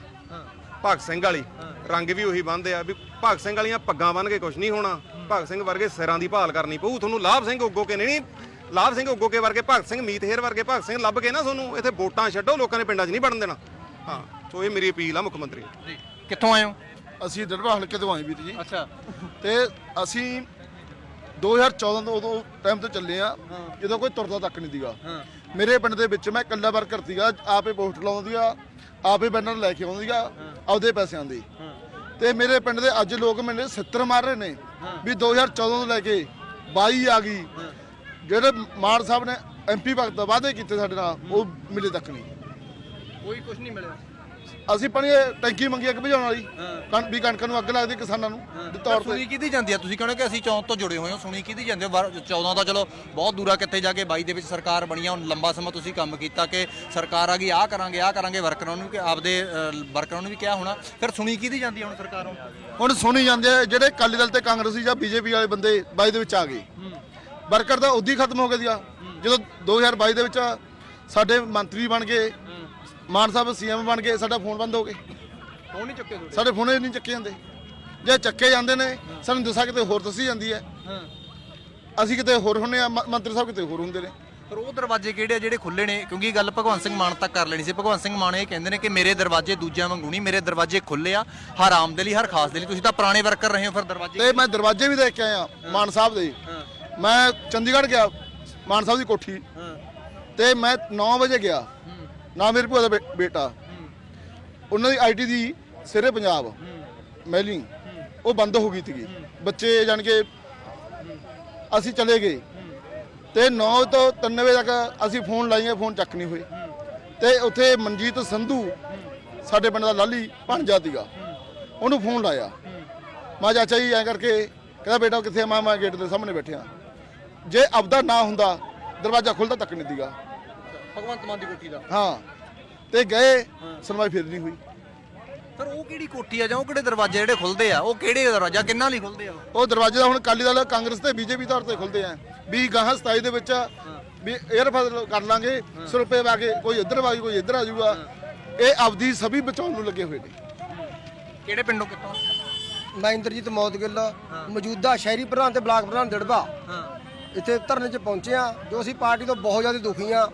ਭਗਤ ਸਿੰਘ ਵਾਲੀ, ਰੰਗ ਵੀ ਉਹੀ ਬੰਨ੍ਹਦੇ ਆ, ਵੀ ਭਗਤ ਸਿੰਘ ਵਾਲੀਆਂ ਪੱਗਾਂ ਬੰਨ੍ਹ ਕੇ ਕੁਝ ਨਹੀਂ ਹੋਣਾ। ਭਗਤ ਸਿੰਘ ਵਰਗੇ ਸਿਰਾਂ ਦੀ ਭਾਲ ਕਰਨੀ ਪਊ। ਤੁਹਾਨੂੰ ਲਾਭ ਸਿੰਘ ਉੱਗੋ ਕੇ ਨਹੀਂ ਲਾਭ ਸਿੰਘ ਉੱਗੋ ਕੇ ਵਰਗੇ ਭਗਤ ਸਿੰਘ ਮੀਤ ਹੇਰ ਵਰਗੇ ਭਗਤ ਸਿੰਘ ਲੱਭ ਕੇ ਨਾ ਤੁਹਾਨੂੰ ਇੱਥੇ ਵੋਟਾਂ ਛੱਡੋ ਲੋਕਾਂ ਨੇ ਪਿੰਡਾਂ 'ਚ ਨਹੀਂ ਵੜਨ ਦੇਣਾ। ਹਾਂ ਸੋ ਇਹ ਮੇਰੀ ਅਪੀਲ ਆ ਮੁੱਖ ਮੰਤਰੀ ਨੂੰ। ਜੀ ਕਿੱਥੋਂ ਆਏ ਹੋ? ਅਸੀਂ ਡੜਵਾ ਹਲਕੇ ਤੋਂ ਆਏ ਵੀਰ ਜੀ। ਅੱਛਾ। ਤੇ ਅਸੀਂ 2014 ਤੋਂ ਉਦੋਂ ਟਾਈਮ ਤੋਂ ਚੱਲੇ ਆ ਜਦੋਂ ਕੋਈ ਤੁਰਦਾ ਤੱਕ ਨਹੀਂ ਦੀਗਾ। ਮੇਰੇ ਪਿੰਡ ਦੇ ਵਿੱਚ ਮੈਂ ਇਕੱਲਾ ਵਰਕਰ ਸੀਗਾ ਆਪੇ ਪੋਸਟ ਲਾਉਂਦਾ ਸੀਗਾ ਆਪੇ ਬੈਨਰ ਲੈ ਕੇ ਆਉਂਦਾ ਸੀਗਾ ਆਪਦੇ ਪੈਸਿਆਂ ਦੇ। ਤੇ ਮੇਰੇ ਪਿੰਡ ਦੇ ਅੱਜ ਲੋਕ ਮੈਨੂੰ 70 ਮਾਰ ਰਹੇ ਨੇ ਵੀ 2014 ਤੋਂ ਲੈ ਕੇ 22 ਆ ਗਈ। ਜਿਹੜੇ ਮਾਨ ਸਾਹਿਬ ਨੇ ਐਮਪੀ ਵਕਤ ਵਾਅਦੇ ਕੀਤੇ ਸਾਡੇ ਨਾਲ ਉਹ ਮਿਲੇ ਤੱਕ ਨਹੀਂ। ਕੋਈ ਕੁਝ ਨਹੀਂ ਮਿਲਿਆ। ਅਸੀਂ ਪਾਣੀ ਟੈਂਕੀ ਮੰਗੀ ਅੱਗ ਭਜਾਉਣ ਵਾਲੀ ਕਣ ਵੀ ਕਣਕਾਂ ਨੂੰ ਅੱਗ ਲੱਗਦੀ ਕਿਸਾਨਾਂ ਨੂੰ ਦੇ ਤੌਰ ਤੇ ਸੁਣੀ ਕਿਹਦੀ ਜਾਂਦੀ ਆ? ਤੁਸੀਂ ਕਹਿੰਦੇ ਕਿ ਅਸੀਂ 14 ਤੋਂ ਜੁੜੇ ਹੋਏ ਹਾਂ ਸੁਣੀ ਕਿਹਦੀ ਜਾਂਦੀ ਆ? ਵਰ- 14 ਤਾਂ ਚਲੋ ਬਹੁਤ ਦੂਰਾ ਕਿੱਥੇ ਜਾ ਕੇ 22 ਦੇ ਵਿੱਚ ਸਰਕਾਰ ਬਣੀ ਆ ਹੁਣ ਲੰਬਾ ਸਮਾਂ ਤੁਸੀਂ ਕੰਮ ਕੀਤਾ ਕਿ ਸਰਕਾਰ ਆ ਗਈ ਆਹ ਕਰਾਂਗੇ ਆਹ ਕਰਾਂਗੇ ਵਰਕਰਾਂ ਨੂੰ ਕਿ ਆਪਦੇ ਵਰਕਰਾਂ ਨੂੰ ਵੀ ਕਿਹਾ ਹੋਣਾ। ਫਿਰ ਸੁਣੀ ਕਿਹਦੀ ਜਾਂਦੀ ਆ ਹੁਣ ਸਰਕਾਰ? ਹੁਣ ਹੁਣ ਸੁਣੀ ਜਾਂਦੇ ਆ ਜਿਹੜੇ ਅਕਾਲੀ ਦਲ ਤੇ ਕਾਂਗਰਸੀ ਜਾਂ ਬੀਜੇਪੀ ਵਾਲੇ ਬੰਦੇ ਬਾਈ ਦੇ ਵਿੱਚ ਆ ਗਏ। ਵਰਕਰ ਤਾਂ ਉਦੋਂ ਹੀ ਖਤਮ ਹੋ ਗਏ ਸੀਗਾ। ਜਦੋਂ 2022 ਦੇ ਵਿੱਚ ਸਾਡੇ ਮੰਤਰੀ ਬਣ ਗਏ ਮਾਨ ਸਾਹਿਬ ਸੀਐਮ ਬਣ ਗਏ ਸਾਡਾ ਫੋਨ ਬੰਦ ਹੋ ਗਏ। ਫੋਨ ਨਹੀਂ ਚੱਕੇ ਸਾਡੇ ਫੋਨ ਹੀ ਨਹੀਂ ਚੱਕੇ ਜਾਂਦੇ। ਜੇ ਚੱਕੇ ਜਾਂਦੇ ਨੇ ਸਾਨੂੰ ਦੱਸਿਆ ਕਿਤੇ ਹੋਰ ਦੱਸੀ ਜਾਂਦੀ ਹੈ। ਅਸੀਂ ਕਿਤੇ ਹੋਰ ਹੁੰਨੇ ਆ ਮ- ਮੰਤਰੀ ਸਾਹਿਬ ਕਿਤੇ ਹੋਰ ਹੁੰਦੇ ਨੇ। ਪਰ ਉਹ ਦਰਵਾਜ਼ੇ ਕਿਹੜੇ ਆ ਜਿਹੜੇ ਖੁੱਲੇ ਨੇ? ਕਿਉਂਕਿ ਇਹ ਗੱਲ ਭਗਵੰਤ ਸਿੰਘ ਮਾਨ ਤੱਕ ਕਰ ਲੈਣੀ ਸੀ। ਭਗਵੰਤ ਸਿੰਘ ਮਾਨ ਇਹ ਕਹਿੰਦੇ ਨੇ ਕਿ ਮੇਰੇ ਦਰਵਾਜ਼ੇ ਦੂਜਿਆਂ ਵਾਂਗੂ ਨਹੀਂ ਮੇਰੇ ਦਰਵਾਜ਼ੇ ਖੁੱਲੇ ਆ। ਹਰ ਆਮ ਦੇ ਲਈ ਹਰ ਖਾਸ ਦੇ ਲਈ। ਤੁਸੀਂ ਤਾਂ ਪੁਰਾਣੇ ਵਰਕਰ ਰਹੇ ਹੋ ਫਿਰ ਦਰਵਾਜ਼ੇ ਤੇ ਮੈਂ ਦਰਵਾਜ਼ੇ ਵੀ ਦੇਖ ਕੇ ਆਇਆ ਮਾਨ ਸਾਹਿਬ ਦੇ। ਮੈਂ ਚੰਡੀਗੜ੍ਹ ਗਿਆ ਮਾਨ ਸਾਹਿਬ ਦੀ ਕੋਠੀ। ਤੇ ਮੈਂ 9 ਵਜੇ ਗਿਆ। ਨਾ ਮੇਰੇ ਭੂਆ ਦਾ ਬੇ- ਬੇਟਾ। ਉਹਨਾਂ ਦੀ ਆਈਟੀ ਦੀ ਸਿਰੇ ਪੰਜਾਬ। ਮੈਲਿੰਗ ਉਹ ਬੰਦ ਹੋ ਗਈ ਸੀਗੀ। ਬੱਚੇ ਜਾਣ ਕੇ ਅਸੀਂ ਚਲੇ ਗਏ। ਤੇ 9 ਤੋਂ 3 ਵਜੇ ਤੱਕ ਅਸੀਂ ਫੋਨ ਲਾਈਏ ਫੋਨ ਚੱਕ ਨਹੀਂ ਹੋਏ। ਤੇ ਉੱਥੇ ਮਨਜੀਤ ਸੰਧੂ ਸਾਡੇ ਪਿੰਡ ਦਾ ਲਾਲੀ ਭਾਣਜਾ ਸੀਗਾ। ਉਹਨੂੰ ਫੋਨ ਲਾਇਆ। ਮੈਂ ਚਾਚਾ ਜੀ ਐਂ ਕਰਕੇ ਕਹਿੰਦਾ ਬੇਟਾ ਕਿੱਥੇ ਆ? ਮੈਂ ਮੈਂ ਗੇਟ ਦੇ ਸਾਹਮਣੇ ਬੈਠਿਆ। ਜੇ ਅਬਦਾ ਨਾ ਹੁੰਦਾ ਦਰਵਾਜ਼ਾ ਖੁੱਲਦਾ ਤੱਕ ਨਹੀਂ ਸੀਗਾ ਭਗਵੰਤ ਮਾਨ ਦੀ ਕੋਠੀ ਦਾ? ਹਾਂ। ਤੇ ਗਏ ਸੁਣਵਾਈ ਫਿਰ ਨਹੀਂ ਹੋਈ। ਫਿਰ ਉਹ ਕਿਹੜੀ ਕੋਠੀ ਆ ਜਾਂ ਉਹ ਕਿਹੜੇ ਦਰਵਾਜ਼ੇ ਜਿਹੜੇ ਖੁੱਲਦੇ ਆ? ਉਹ ਕਿਹੜੇ ਦਰਵਾਜ਼ਾ ਕਿੰਨਾਂ ਲਈ ਖੁੱਲਦੇ ਆ ਉਹ? ਦਰਵਾਜ਼ੇ ਦਾ ਹੁਣ ਅਕਾਲੀ ਦਲ ਕਾਂਗਰਸ ਤੇ ਬੀਜੇਪੀ ਤੌਰ ਤੇ ਖੁੱਲਦੇ ਆ। ਵੀ ਗਾਹਾਂ 27 ਦੇ ਵਿੱਚ ਵੀ 에ਅਰ ਫਸਲ ਕਰ ਲਾਂਗੇ ਸੁਰਪੇ ਵਾ ਕੇ ਕੋਈ ਇੱਧਰ ਵਾ ਕੇ ਕੋਈ ਇੱਧਰ ਆ ਜਾਊਗਾ। ਇਹ ਆਪਦੀ ਸਭੀ ਬਚਾਉਣ ਨੂੰ ਲੱਗੇ ਹੋਏ ਨੇ। ਕਿਹੜੇ ਪਿੰਡੋਂ ਕਿੱਥੋਂ ਮੈਂ ਇੰਦਰਜੀਤ ਮੌਦਗਿੱਲ ਮੌਜੂਦਾ ਸ਼ਹਿਰੀ ਪ੍ਰਧਾਨ ਤੇ ਬਲਾਕ ਪ੍ਰਧਾਨ ਦਿੜਬਾ। ਹਾਂ। ਇੱਥੇ ਧਰਨੇ 'ਚ ਪਹੁੰਚੇ ਆ ਜੋ ਅਸੀਂ ਪਾਰਟੀ ਤੋਂ ਬਹੁਤ ਜ਼ਿਆਦਾ ਦੁਖੀ ਆ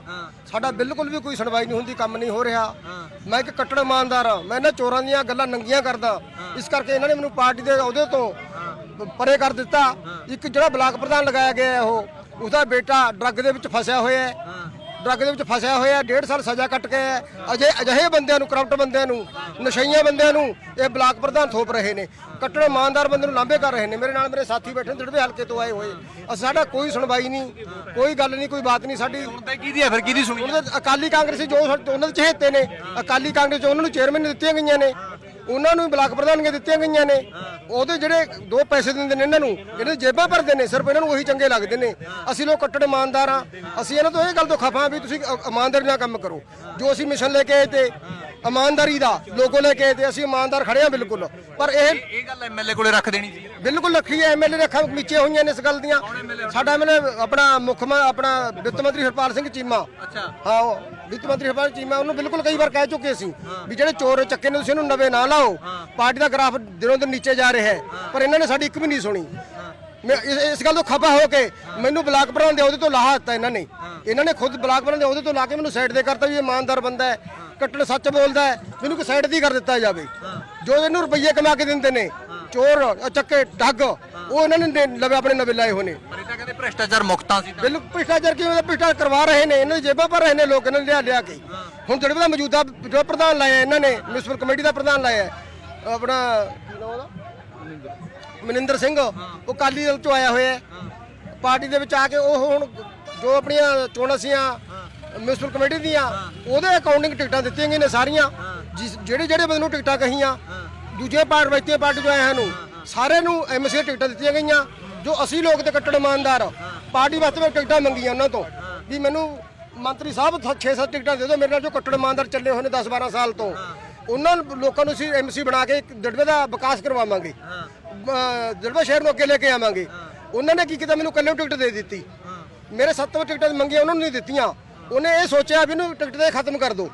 ਸਾਡਾ ਬਿਲਕੁਲ ਵੀ ਕੋਈ ਸੁਣਵਾਈ ਨਹੀਂ ਹੁੰਦੀ ਕੰਮ ਨਹੀਂ ਹੋ ਰਿਹਾ। ਮੈਂ ਇੱਕ ਕੱਟੜ ਇਮਾਨਦਾਰ ਆ ਮੈਂ ਇਹਨਾਂ ਚੋਰਾਂ ਦੀਆਂ ਗੱਲਾਂ ਨੰਗੀਆਂ ਕਰਦਾ। ਇਸ ਕਰਕੇ ਇਹਨਾਂ ਨੇ ਮੈਨੂੰ ਪਾਰਟੀ ਦੇ ਅਹੁਦੇ ਤੋਂ ਪਰੇ ਕਰ ਦਿੱਤਾ। ਇੱਕ ਜਿਹੜਾ ਬਲਾਕ ਪ੍ਰਧਾਨ ਲਗਾਇਆ ਗਿਆ ਹੈ ਉਹ ਉਹਦਾ ਬੇਟਾ ਡਰੱਗ ਦੇ ਵਿੱਚ ਫਸਿਆ ਹੋਇਆ ਹੈ। ਡਰੱਗ ਦੇ ਵਿੱਚ ਫਸਿਆ ਹੋਇਆ ਡੇਢ ਸਾਲ ਸਜ਼ਾ ਕੱਟ ਕੇ ਹੈ। ਅਜੇ ਅਜਿਹੇ ਬੰਦਿਆਂ ਨੂੰ ਕਰਪਟ ਬੰਦਿਆਂ ਨੂੰ ਨਸ਼ਈਆਂ ਬੰਦਿਆਂ ਨੂੰ ਇਹ ਬਲਾਕ ਪ੍ਰਧਾਨ ਥੋਪ ਰਹੇ ਨੇ। ਕੱਟੜ ਇਮਾਨਦਾਰ ਬੰਦੇ ਨੂੰ ਲਾਂਭੇ ਕਰ ਰਹੇ ਨੇ। ਮੇਰੇ ਨਾਲ ਮੇਰੇ ਸਾਥੀ ਬੈਠੇ ਨੇ ਜਿਹੜੇ ਹਲਕੇ ਤੋਂ ਆਏ ਹੋਏ। ਸਾਡਾ ਕੋਈ ਸੁਣਵਾਈ ਨਹੀਂ ਕੋਈ ਗੱਲ ਨਹੀਂ ਕੋਈ ਬਾਤ ਨਹੀਂ। ਸਾਡੀ ਹੁਣ ਤਾਂ ਕਿਹਦੀ ਆ ਫਿਰ ਸੁਣੀ ਉਹਨਾਂ ਦੇ ਅਕਾਲੀ ਕਾਂਗਰਸੀ ਜੋ ਉਹਨਾਂ ਦੇ ਚਹੇਤੇ ਨੇ। ਅਕਾਲੀ ਕਾਂਗਰਸ ਚ ਉਹਨਾਂ ਨੂੰ ਚੇਅਰਮੈਨ ਦਿੱਤੀਆਂ ਗਈਆਂ ਨੇ। ਉਹਨਾਂ ਨੂੰ ਬਲਾਕ ਪ੍ਰਧਾਨੀਆਂ ਦਿੱਤੀਆਂ ਗਈਆਂ ਨੇ। ਉਹਦੇ ਜਿਹੜੇ ਦੋ ਪੈਸੇ ਦਿੰਦੇ ਨੇ ਇਹਨਾਂ ਨੂੰ ਇਹਨਾਂ ਦੀ ਜੇਬਾਂ ਭਰਦੇ ਨੇ ਸਿਰਫ ਇਹਨਾਂ ਨੂੰ ਉਹੀ ਚੰਗੇ ਲੱਗਦੇ ਨੇ। ਅਸੀਂ ਲੋਕ ਕੱਟੜ ਇਮਾਨਦਾਰ ਆ ਅਸੀਂ ਇਹਨਾਂ ਤੋਂ ਇਹ ਗੱਲ ਤੋਂ ਖਫਾ ਵੀ ਤੁਸੀਂ ਇਮਾਨਦਾਰੀ ਨਾਲ ਕੰਮ ਕਰੋ। ਜੋ ਅਸੀਂ ਮਿਸ਼ਨ ਲੈ ਕੇ ਆਏ ਤੇ ਇਮਾਨਦਾਰੀ ਦਾ ਲੋਗੋ ਲੈ ਕੇ ਤੇ ਅਸੀਂ ਇਮਾਨਦਾਰ ਖੜੇ ਆ ਬਿਲਕੁਲ। ਪਰ ਇਹ ਇਹ ਗੱਲ ਐਮਐਲਏ ਕੋਲੇ ਰੱਖ ਦੇਣੀ ਸੀ। ਬਿਲਕੁਲ ਰੱਖੀ ਐ ਐਮਐਲਏ ਨੇ ਅੱਖਾਂ ਹੋਈਆਂ ਨੇ ਇਸ ਗੱਲ ਦੀਆਂ। ਸਾਡਾ ਐਮਐਲਏ ਆਪਣਾ ਮੁੱਖ ਮ- ਆਪਣਾ ਵਿੱਤ ਮੰਤਰੀ ਹਰਪਾਲ ਸਿੰਘ ਚੀਮਾ। ਅੱਛਾ। ਹਾਂ ਉਹ ਵਿੱਤ ਮੰਤਰੀ ਹਰਪਾਲ ਚੀਮਾ ਉਹਨੂੰ ਬਿਲਕੁਲ ਕਈ ਵਾਰ ਕਹਿ ਚੁੱਕੇ ਸੀ ਵੀ ਜਿਹੜੇ ਚੋਰ ਚੱਕੇ ਨੇ ਤੁਸੀਂ ਇਹਨੂੰ ਨਵੇਂ ਨਾ ਲਾਓ। ਪਾਰਟੀ ਦਾ ਗ੍ਰਾਫ ਦਿਨੋਂ ਦਿਨ ਨੀਚੇ ਜਾ ਰਿਹਾ ਹੈ। ਪਰ ਇਹਨਾਂ ਨੇ ਸਾਡੀ ਇੱਕ ਵੀ ਨਹੀਂ ਸੁਣੀ। ਮੈਂ ਇਸ ਗੱਲ ਤੋਂ ਖਪਾ ਹੋ ਕੇ ਮੈਨੂੰ ਬਲਾਕ ਪ੍ਰਧਾਨ ਦੇ ਉਹਦੇ ਤੋਂ ਲਾਹਾ ਦਿੱਤਾ ਇਹਨਾਂ ਨੇ। ਇਹਨਾਂ ਨੇ ਖੁਦ ਬਲਾਕ ਪ੍ਰਧਾਨ ਦੇ ਉਹਦੇ ਤੋਂ ਲਾ ਕੇ ਮੈਨੂੰ ਸਾਈਡ ਤੇ ਕਰਤਾ ਵੀ ਇਮਾਨਦਾਰ ਬੰਦਾ ਹੈ। ਕੱਟੜ ਸੱਚ ਬੋਲਦਾ ਹੈ ਮੈਨੂੰ ਕਿ ਸਾਈਡ ਦੀ ਕਰ ਦਿੱਤਾ ਜਾਵੇ। ਜੋ ਇਹਨੂੰ ਰੁਪਈਏ ਕਮਾ ਕੇ ਦਿੰਦੇ ਨੇ ਚੋਰ ਚੱਕੇ ਠੱਗ ਉਹ ਇਹਨਾਂ ਨੇ ਲਵੇ ਆਪਣੇ ਨਵੇਂ ਲਾਏ ਨੇ। ਪਰ ਇਹ ਤਾਂ ਕਹਿੰਦੇ ਭ੍ਰਿਸ਼ਟਾਚਾਰ ਮੁਕਤਾਂ ਸੀ ਬਿਲਕੁਲ ਭ੍ਰਿਸ਼ਟਾਚਾਰ ਕਿਵੇਂ ਦਾ ਭ੍ਰਿਸ਼ਟਾਚਾਰ ਕਰਵਾ ਰਹੇ ਨੇ ਇਹਨਾਂ ਦੀ ਜੇਬਾਂ ਭਰ ਰਹੇ ਨੇ ਲੋਕ ਇਹਨਾਂ ਨੇ ਲਿਆ ਲਿਆ ਕੇ। ਹੁਣ ਜਿਹੜੇ ਦਾ ਮੌਜੂਦਾ ਜਿਹੜਾ ਪ੍ਰਧਾਨ ਲਾਇਆ ਇਹਨਾਂ ਨੇ ਮਿਊਨਿਸਪਲ ਕਮੇਟੀ ਦਾ ਪ੍ਰਧਾਨ ਲਾਇਆ ਆਪਣਾ ਮਨਿੰਦਰ ਸਿੰਘ ਉਹ ਕਾਲੀ ਦਲ ਤੋਂ ਆਇਆ ਹੋਇਆ ਹੈ। ਪਾਰਟੀ ਦੇ ਵਿੱਚ ਆ ਕੇ ਉਹ ਹੁਣ ਜੋ ਆਪਣੀਆਂ ਚੋਣਾਂ ਸੀਆਂ ਮਿਊਨਿਸਪਲ ਕਮੇਟੀ ਦੀਆਂ ਉਹਦੇ ਅਕਾਊਂਟਿੰਗ ਟਿਕਟਾਂ ਦਿੱਤੀਆਂ ਗਈਆਂ ਨੇ ਸਾਰੀਆਂ। ਜਿਸ ਜਿਹੜੇ ਜਿਹੜੇ ਬੰਦੇ ਨੂੰ ਟਿਕਟਾਂ ਕਹੀਆਂ ਦੂਜੇ ਪਾਰਟੀ ਰਵਾਇਤੀ ਪਾਰਟੀ ਤੋਂ ਆਏ ਨੂੰ ਸਾਰੇ ਨੂੰ ਐਮਸੀ ਟਿਕਟਾਂ ਦਿੱਤੀਆਂ ਗਈਆਂ ਜੋ ਅਸੀਂ ਲੋਕ ਤੇ ਕੱਟੜ ਇਮਾਨਦਾਰ ਪਾਰਟੀ ਵਾਸਤੇ ਮੈਂ ਟਿਕਟਾਂ ਮੰਗੀਆਂ ਉਹਨਾਂ ਤੋਂ ਵੀ ਮੈਨੂੰ ਮੰਤਰੀ ਸਾਹਿਬ 6-7 ਟਿਕਟਾਂ ਦੇ ਦਿਓ ਮੇਰੇ ਨਾਲ ਜੋ ਕੱਟੜ ਇਮਾਨਦਾਰ ਚੱਲੇ ਹੋਏ ਨੇ 10-12 ਸਾਲ ਤੋਂ। ਉਹਨਾਂ ਨੂੰ- ਲੋਕਾਂ ਨੂੰ ਅਸੀਂ ਐਮਸੀ ਬਣਾ ਕੇ ਦੜਵੇ ਦਾ ਵਿਕਾਸ ਕਰਵਾਵਾਂਗੇ। ਦੜਵੇ ਸ਼ਹਿਰ ਨੂੰ ਅੱਗੇ ਲੈ ਕੇ ਆਵਾਂਗੇ। ਉਹਨਾਂ ਨੇ ਕੀ ਕੀਤਾ? ਮੈਨੂੰ ਕੱਲੇ ਟਿਕਟ ਦੇ ਦਿੱਤੀ। ਮੇਰੇ ਸੱਤ ਵਜੇ ਟਿਕਟਾਂ ਮੰਗੀਆਂ ਉਹਨਾਂ ਨੂੰ ਨਹੀਂ ਦਿੱਤੀਆਂ। ਉਹਨੇ ਇਹ ਸੋਚਿਆ ਵੀ ਇਹਨੂੰ ਟਿਕਟ 'ਤੇ ਖਤਮ ਕਰ ਦਿਓ।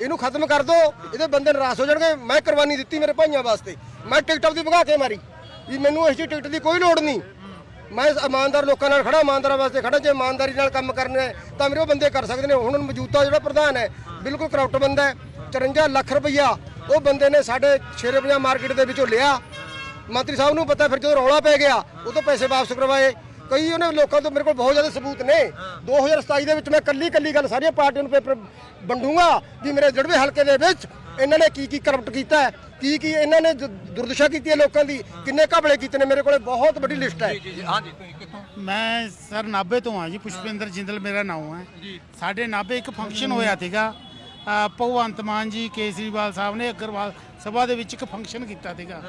ਇਹਨੂੰ ਖਤਮ ਕਰ ਦਿਓ, ਇਹਦੇ ਬੰਦੇ ਨਿਰਾਸ਼ ਹੋ ਜਾਣਗੇ, ਮੈਂ ਕੁਰਬਾਨੀ ਦਿੱਤੀ ਮੇਰੇ ਭਾਈਆਂ ਵਾਸਤੇ। ਮੈਂ ਟਿਕਟ ਆਪਦੀ ਭਗਾ ਕੇ ਮਾਰੀ। ਵੀ ਮੈਨੂੰ ਇਸ ਟਿਕਟ ਦੀ ਕੋਈ ਲੋੜ ਨਹੀਂ। ਮੈਂ ਇਮਾਨਦਾਰ ਲੋਕਾਂ ਨਾਲ ਖੜਾ ਇਮਾਨਦਾਰਾਂ ਵਾਸਤੇ ਖੜਾ ਜੇ ਇਮਾਨਦਾਰੀ ਨਾਲ ਕੰਮ ਕਰਨਾ ਹੈ, ਤਾਂ ਮੇਰੇ ਉਹ ਬੰਦੇ ਕਰ ਸਕਦੇ ਨੇ। ਹੁਣ ਮੌਜੂਦਾ ਜਿਹੜਾ ਪ੍ਰਧਾਨ ਹੈ, ਬਿਲਕੁਲ ਕਰਪਟ ਬੰਦਾ ਹੈ 54 ਲੱਖ ਰੁਪਈਆ ਉਹ ਬੰਦੇ ਨੇ ਸਾਡੇ ਸ਼ੇਰੇ ਪੰਜਾਬ ਮਾਰਕੀਟ ਦੇ ਵਿੱਚੋਂ ਲਿਆ। ਮੰਤਰੀ ਸਾਹਿਬ ਨੂੰ ਪਤਾ ਫਿਰ ਜਦੋਂ ਰੌਲਾ ਪੈ ਗਿਆ ਉਹ ਤੋਂ ਪੈਸੇ ਵਾਪਸ ਕਰਵਾਏ। ਕਈ ਉਹਨੇ ਲੋਕਾਂ ਤੋਂ ਮੇਰੇ ਕੋਲ ਬਹੁਤ ਜ਼ਿਆਦਾ ਸਬੂਤ ਨੇ। 2027 ਦੇ ਵਿੱਚ ਮੈਂ ਕੱਲੀ ਕੱਲੀ ਗੱਲ ਸਾਰੀਆਂ ਪਾਰਟੀਆਂ ਨੂੰ ਪੇਪਰ ਵੰਡੂੰਗਾ ਵੀ ਮੇਰੇ ਜੜਵੇ ਹਲਕੇ ਦੇ ਵਿੱਚ ਇਹਨਾਂ ਨੇ ਕੀ ਕੀ ਕਰਪਟ ਕੀਤਾ ਹੈ ਕੀ ਕੀ ਇਹਨਾਂ ਨੇ ਦੁਰਦਸ਼ਾ ਕੀਤੀ ਹੈ ਲੋਕਾਂ ਦੀ ਕਿੰਨੇ ਘਪਲੇ ਕੀਤੇ ਨੇ ਮੇਰੇ ਕੋਲੇ ਬਹੁਤ ਵੱਡੀ ਲਿਸਟ ਹੈ। ਜੀ ਜੀ ਹਾਂਜੀ ਤੁਸੀਂ ਕਿੱਥੋਂ? ਮੈਂ ਸਰ ਨਾਭੇ ਤੋਂ ਆ ਜੀ ਪੁਸ਼ਪਿੰਦਰ ਜਿੰਦਲ ਮੇਰਾ ਨਾਮ ਹੈ। ਸਾਡੇ ਨਾਭੇ ਇੱਕ ਫੰਕਸ਼ਨ ਹੋਇਆ ਸੀਗਾ। ਭਗਵੰਤ ਮਾਨ ਜੀ ਕੇਜਰੀਵਾਲ ਸਾਹਿਬ ਨੇ ਅਗਰਵਾਲ ਸਭਾ ਦੇ ਵਿੱਚ ਇੱਕ ਫੰਕਸ਼ਨ ਕੀਤਾ ਸੀਗਾ।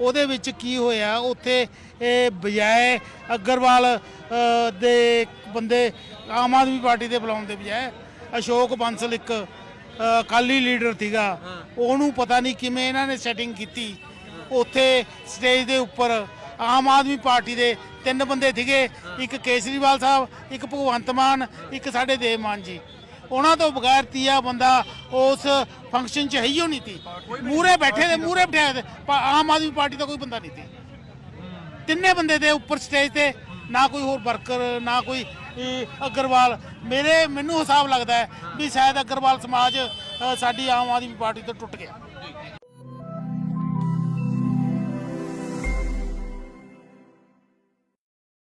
ਉਹਦੇ ਵਿੱਚ ਕੀ ਹੋਇਆ? ਉੱਥੇ ਇਹ ਬਜਾਏ ਅਗਰਵਾਲ ਦੇ ਬੰਦੇ ਆਮ ਆਦਮੀ ਪਾਰਟੀ ਦੇ ਬੁਲਾਉਣ ਦੇ ਬਜਾਏ ਅਸ਼ੋਕ ਬੰਸਲ ਇੱਕ ਅਕਾਲੀ ਲੀਡਰ ਸੀਗਾ। ਉਹਨੂੰ ਪਤਾ ਨਹੀਂ ਕਿਵੇਂ ਇਹਨਾਂ ਨੇ ਸੈਟਿੰਗ ਕੀਤੀ। ਉੱਥੇ ਸਟੇਜ ਦੇ ਉੱਪਰ ਆਮ ਆਦਮੀ ਪਾਰਟੀ ਦੇ ਤਿੰਨ ਬੰਦੇ ਸੀਗੇ। ਇੱਕ ਕੇਜਰੀਵਾਲ ਸਾਹਿਬ ਇੱਕ ਭਗਵੰਤ ਮਾਨ ਇੱਕ ਸਾਡੇ ਦੇਵ ਮਾਨ ਜੀ। ਉਹਨਾਂ ਤੋਂ ਬਗੈਰ ਤੀਆ ਬੰਦਾ ਉਸ ਫੰਕਸ਼ਨ 'ਚ ਹੈ ਹੀ ਓ ਨਹੀਂ ਤੀ ਮੂਰੇ ਬੈਠੇ ਦੇ ਮੂਰੇ ਬਿਠਾਏ ਦੇ ਪਰ ਆਮ ਆਦਮੀ ਪਾਰਟੀ ਦਾ ਕੋਈ ਬੰਦਾ ਨਹੀਂ ਤੀ ਤਿੰਨੇ ਬੰਦੇ ਦੇ ਉੱਪਰ ਸਟੇਜ ਤੇ, ਨਾ ਕੋਈ ਹੋਰ ਵਰਕਰ ਨਾ ਕੋਈ ਅਗਰਵਾਲ। ਮੇਰੇ, ਮੈਨੂੰ ਹਿਸਾਬ ਲੱਗਦਾ ਵੀ ਸ਼ਾਇਦ ਅਗਰਵਾਲ ਸਮਾਜ ਸਾਡੀ ਆਮ ਆਦਮੀ ਪਾਰਟੀ ਤੋਂ ਟੁੱਟ ਗਿਆ।